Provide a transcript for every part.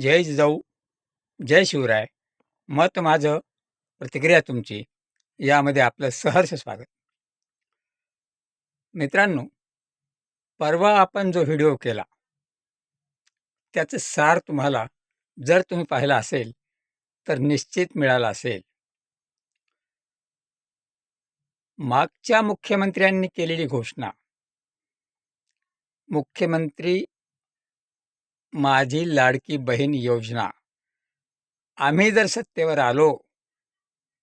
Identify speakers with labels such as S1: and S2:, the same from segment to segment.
S1: जय जिजाऊ जय शिवराय. मत माझं प्रतिक्रिया तुमची. यामध्ये आपलं सहर्ष स्वागत. मित्रांनो परवा आपण जो व्हिडिओ केला त्याचं सार तुम्हाला जर तुम्ही पाहिला असेल तर निश्चित मिळाला असेल. मागच्या मुख्यमंत्र्यांनी केलेली घोषणा. मुख्यमंत्री माझी लाडकी बहीण योजना. आम्ही जर सत्तेवर आलो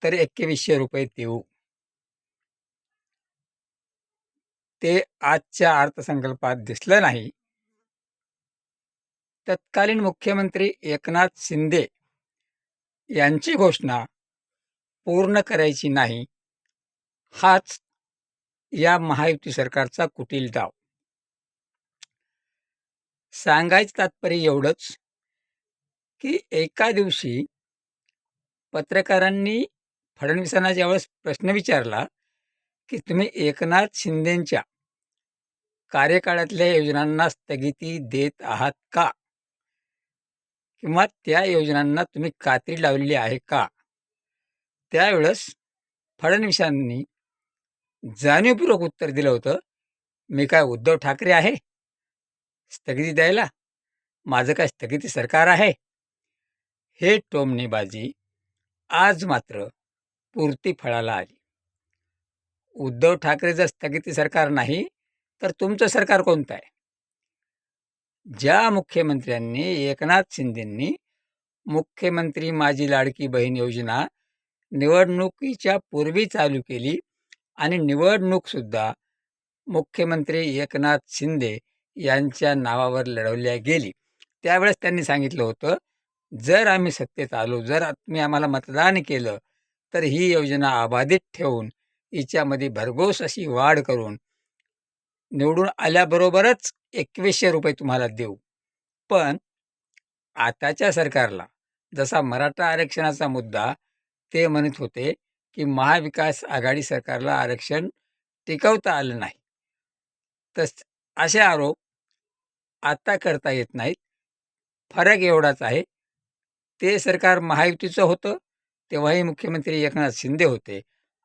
S1: तर एकवीसशे रुपये देऊ. ते आजच्या अर्थसंकल्पात दिसलं नाही. तत्कालीन मुख्यमंत्री एकनाथ शिंदे यांची घोषणा पूर्ण करायची नाही हाच या महायुती सरकारचा कुटील डाव. सांगायचं तात्पर्य एवढंच की एका दिवशी पत्रकारांनी फडणवीसांना ज्यावेळेस प्रश्न विचारला की तुम्ही एकनाथ शिंदेंच्या कार्यकाळातल्या योजनांना स्थगिती देत आहात का? किंवा त्या योजनांना तुम्ही कात्री लावलेली आहे का? त्यावेळेस फडणवीसांनी जाणीवपूर्वक उत्तर दिलं होतं मी काय उद्धव ठाकरे आहे? स्थगिती द्यायला? माझं काय स्थगिती सरकार आहे? हे टोमणेबाजी आज मात्र पूर्ती फळाला आली. उद्धव ठाकरे जर स्थगिती सरकार नाही तर तुमचं सरकार कोणतं आहे? ज्या मुख्यमंत्र्यांनी एकनाथ शिंदेंनी मुख्यमंत्री माझी लाडकी बहीण योजना निवडणुकीच्या पूर्वी चालू केली आणि निवडणूकसुद्धा मुख्यमंत्री एकनाथ शिंदे यांच्या नावावर लढवल्या गेली. त्यावेळेस त्यांनी सांगितलं होतं जर आम्ही सत्तेत आलो जर तुम्ही आम्हाला मतदान केलं तर ही योजना अबाधित ठेवून हिच्यामध्ये भरघोस अशी वाढ करून निवडून आल्याबरोबरच एकवीसशे रुपये तुम्हाला देऊ. पण आताच्या सरकारला जसा मराठा आरक्षणाचा मुद्दा ते म्हणत होते की महाविकास आघाडी सरकारला आरक्षण टिकवता आलं नाही. तस असे आरोप आता करता येत नाहीत. फरक एवढाच आहे. ते सरकार महायुतीचं होतं तेव्हाही मुख्यमंत्री एकनाथ शिंदे होते.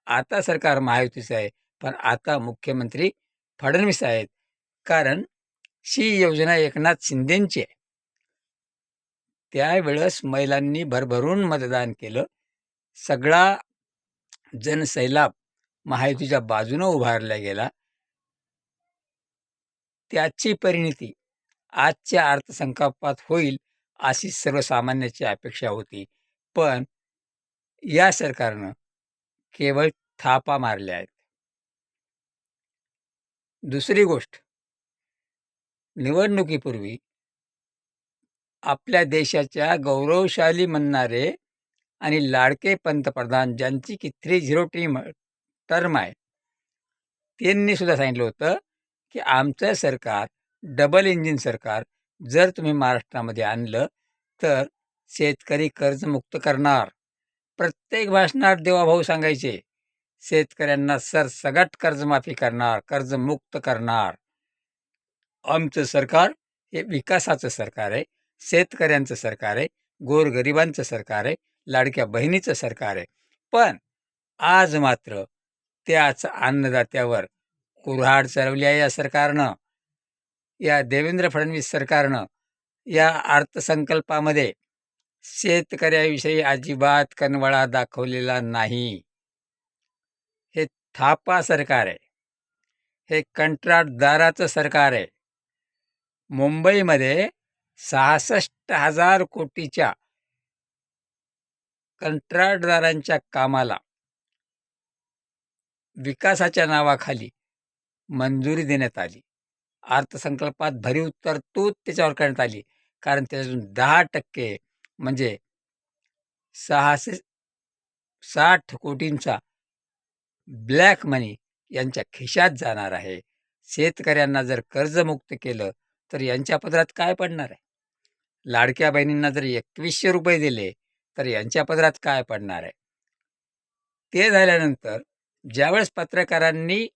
S1: आता सरकार महायुतीचं आहे पण आता मुख्यमंत्री फडणवीस आहेत. कारण ही योजना एकनाथ शिंदेंची आहे. त्यावेळेस महिलांनी भरभरून मतदान केलं. सगळा जनसैलाब महायुतीच्या बाजूनं उभारला गेला. त्याची परिणिती आजच्या अर्थसंकल्पात होईल अशी सर्वसामान्याची अपेक्षा होती. पण या सरकारनं केवळ थापा मारल्या आहेत. दुसरी गोष्ट निवडणुकीपूर्वी आपल्या देशाच्या गौरवशाली म्हणणारे आणि लाडके पंतप्रधान ज्यांची की थ्री झिरो टीम टर्म आहे त्यांनी सुद्धा सांगितलं होतं की आमचं सरकार डबल इंजिन सरकार जर तुम्ही महाराष्ट्रामध्ये आणलं तर शेतकरी कर्जमुक्त करणार. प्रत्येक भाषणात देवाभाऊ सांगायचे शेतकऱ्यांना सरसगट कर्जमाफी करणार कर्जमुक्त करणार. आमचं सरकार हे विकासाचं सरकार आहे शेतकऱ्यांचं सरकार आहे गोरगरिबांचं सरकार आहे लाडक्या बहिणीचं सरकार आहे. पण आज मात्र त्याच अन्नदात्यावर कुऱ्हाड चढवली आहे या सरकारनं. या देवेंद्र फडणवीस सरकारनं या अर्थसंकल्पामध्ये शेतकऱ्याविषयी अजिबात कनवळा दाखवलेला नाही. हे थापा सरकार आहे. हे कंत्राटदाराचं सरकार आहे. मुंबईमध्ये सहासष्ट हजार कोटीच्या कंत्राटदारांच्या कामाला विकासाच्या नावाखाली मंजुरी देण्यात आली. अर्थसंकल्पात भरीव तरतूद त्याच्यावर करण्यात आली. कारण त्याच्यातून दहा टक्के म्हणजे सहाशे साठ कोटींचा ब्लॅक मनी यांच्या खिशात जाणार आहे. शेतकऱ्यांना जर कर्जमुक्त केलं तर यांच्या पदरात काय पडणार आहे? लाडक्या बहिणींना जर एकवीसशे रुपये दिले तर यांच्या पदरात काय पडणार आहे? ते झाल्यानंतर ज्यावेळेस पत्रकारांनी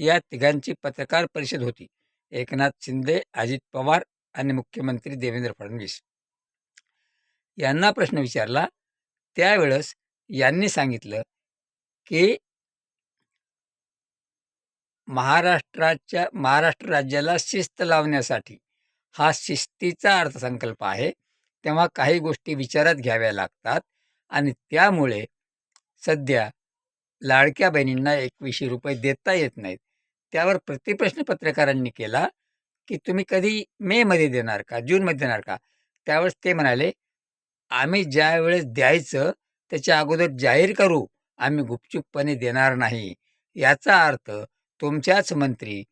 S1: या तिघांची पत्रकार परिषद होती. एकनाथ शिंदे अजित पवार आणि मुख्यमंत्री देवेंद्र फडणवीस. यांना प्रश्न विचारला त्यावेळेस यांनी सांगितलं की महाराष्ट्राच्या महाराष्ट्र राज्याला शिस्त लावण्यासाठी हा शिस्तीचा अर्थसंकल्प आहे. तेव्हा काही गोष्टी विचारात घ्याव्या लागतात आणि त्यामुळे सध्या लाडक्या बहिणींना एकवीसशे रुपये देता येत नाहीत. त्यावर प्रतिप्रश्न पत्रकारांनी केला की तुम्ही कधी मेमध्ये देणार का जूनमध्ये देणार का? त्यावेळेस ते म्हणाले आम्ही ज्या वेळेस द्यायचं त्याच्या अगोदर जाहीर करू आम्ही गुपचूपपणे देणार नाही. याचा अर्थ तुमच्याच मंत्री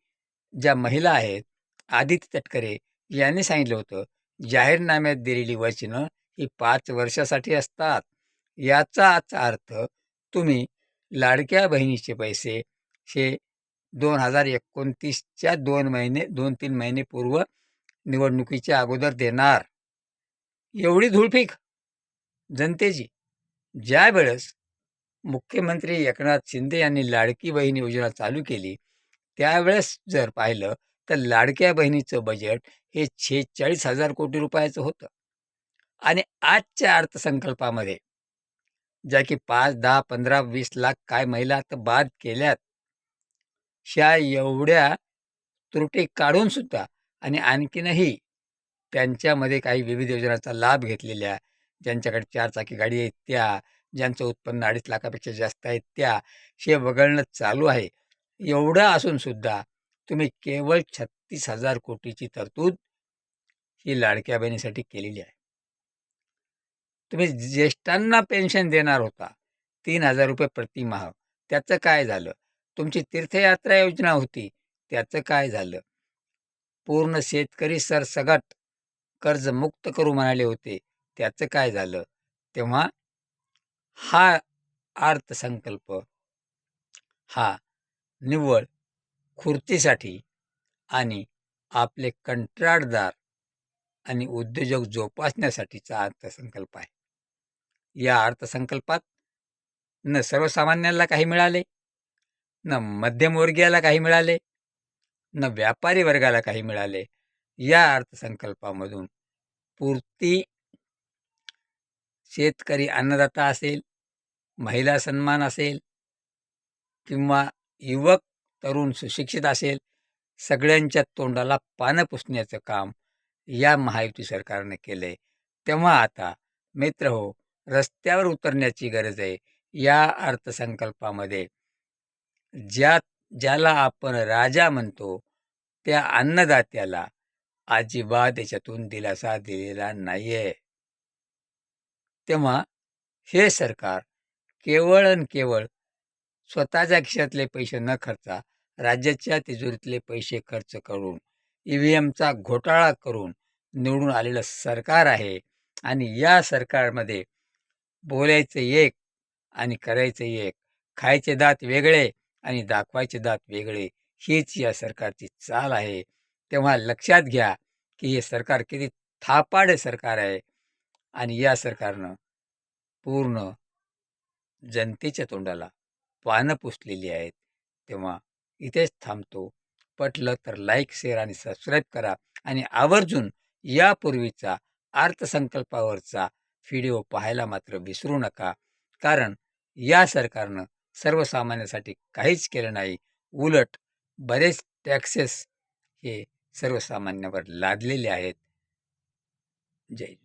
S1: ज्या महिला आहेत आदित्य तटकरे यांनी सांगितलं होतं जाहीरनाम्यात दिलेली वचनं ही पाच वर्षासाठी असतात. याचाच अर्थ तुम्ही लाडक्या बहिणीचे पैसे हे दोन हजार एकोणतीसच्या दोन महिने दोन तीन महिने पूर्व निवडणुकीच्या अगोदर देणार. एवढी धुळफीक जनतेची. ज्या वेळेस मुख्यमंत्री एकनाथ शिंदे यांनी लाडकी बहीण योजना चालू केली त्यावेळेस जर पाहिलं तर लाडक्या बहिणीचं बजेट हे शेहेचाळीस हजार कोटी रुपयाचं होतं. आणि आजच्या अर्थसंकल्पामध्ये ज्या की पाच दहा पंधरा वीस लाख काय महिला आता बाद केल्यात ह्या एवढ्या त्रुटी काढून सुद्धा आणि आणखीनही त्यांच्यामध्ये काही विविध योजनांचा लाभ घेतलेल्या ज्यांच्याकडे चार चाकी गाडी आहेत त्या ज्यांचं उत्पन्न अडीच लाखापेक्षा जास्त आहे त्या हे वगळणं चालू आहे. एवढं असून सुद्धा तुम्ही केवळ छत्तीस हजार कोटीची तरतूद ही लाडक्या बहिणीसाठी केलेली आहे. तुम्ही ज्येष्ठांना पेन्शन देणार होता तीन हजार रुपये प्रतिमाह त्याचं काय झालं? तुमची तीर्थयात्रा योजना होती. त्याचं काय झालं? पूर्ण शेतकरी सरसगट कर्जमुक्त करू म्हणाले होते. त्याचं काय झालं? तेव्हा हा अर्थसंकल्प हा निव्वळ खुर्चीसाठी आणि आपले कंत्राटदार आणि उद्योजक जोपासण्यासाठीचा अर्थसंकल्प आहे. या अर्थसंकल्पात न सर्वसामान्यांना काही मिळाले? न मध्यमवर्गीयाला काही मिळाले न व्यापारी वर्गाला काही मिळाले या अर्थसंकल्पामधून पूर्ती शेतकरी अन्नदाता असेल महिला सन्मान असेल किंवा युवक तरुण सुशिक्षित असेल सगळ्यांच्या तोंडाला पानं पुसण्याचं काम या महायुती सरकारने केलं आहे तेव्हा आता मित्र हो रस्त्यावर उतरण्याची गरज आहे. या अर्थसंकल्पामध्ये ज्या ज्याला आपण राजा म्हणतो त्या अन्नदात्याला अजिबात त्याच्यातून दिलासा दिलेला नाही आहे तेव्हा हे सरकार केवळ आणि केवळ स्वतःच्या खिशातले पैसे न खर्चा राज्याच्या तिजोरीतले पैसे खर्च करून ई व्ही एमचा घोटाळा करून निवडून आलेलं सरकार आहे आणि या सरकारमध्ये बोलायचं एक आणि करायचं एक खायचे दात वेगळे आणि दाखवायचे दात वेगळे हीच या सरकारची चाल आहे. तेव्हा लक्षात घ्या की हे सरकार किती थापाडे सरकार आहे आणि या सरकारनं पूर्ण जनतेच्या तोंडाला पानं पुसलेली आहेत. तेव्हा इथेच थांबतो. पटलं तर लाईक शेअर आणि सबस्क्राईब करा आणि आवर्जून यापूर्वीचा अर्थसंकल्पावरचा व्हिडिओ पाहायला मात्र विसरू नका. कारण या सरकारनं सर्वसामान्यासाठी काहीच केलं नाही. उलट बरेच टॅक्सेस हे सर्वसामान्यावर लादलेले आहेत. जय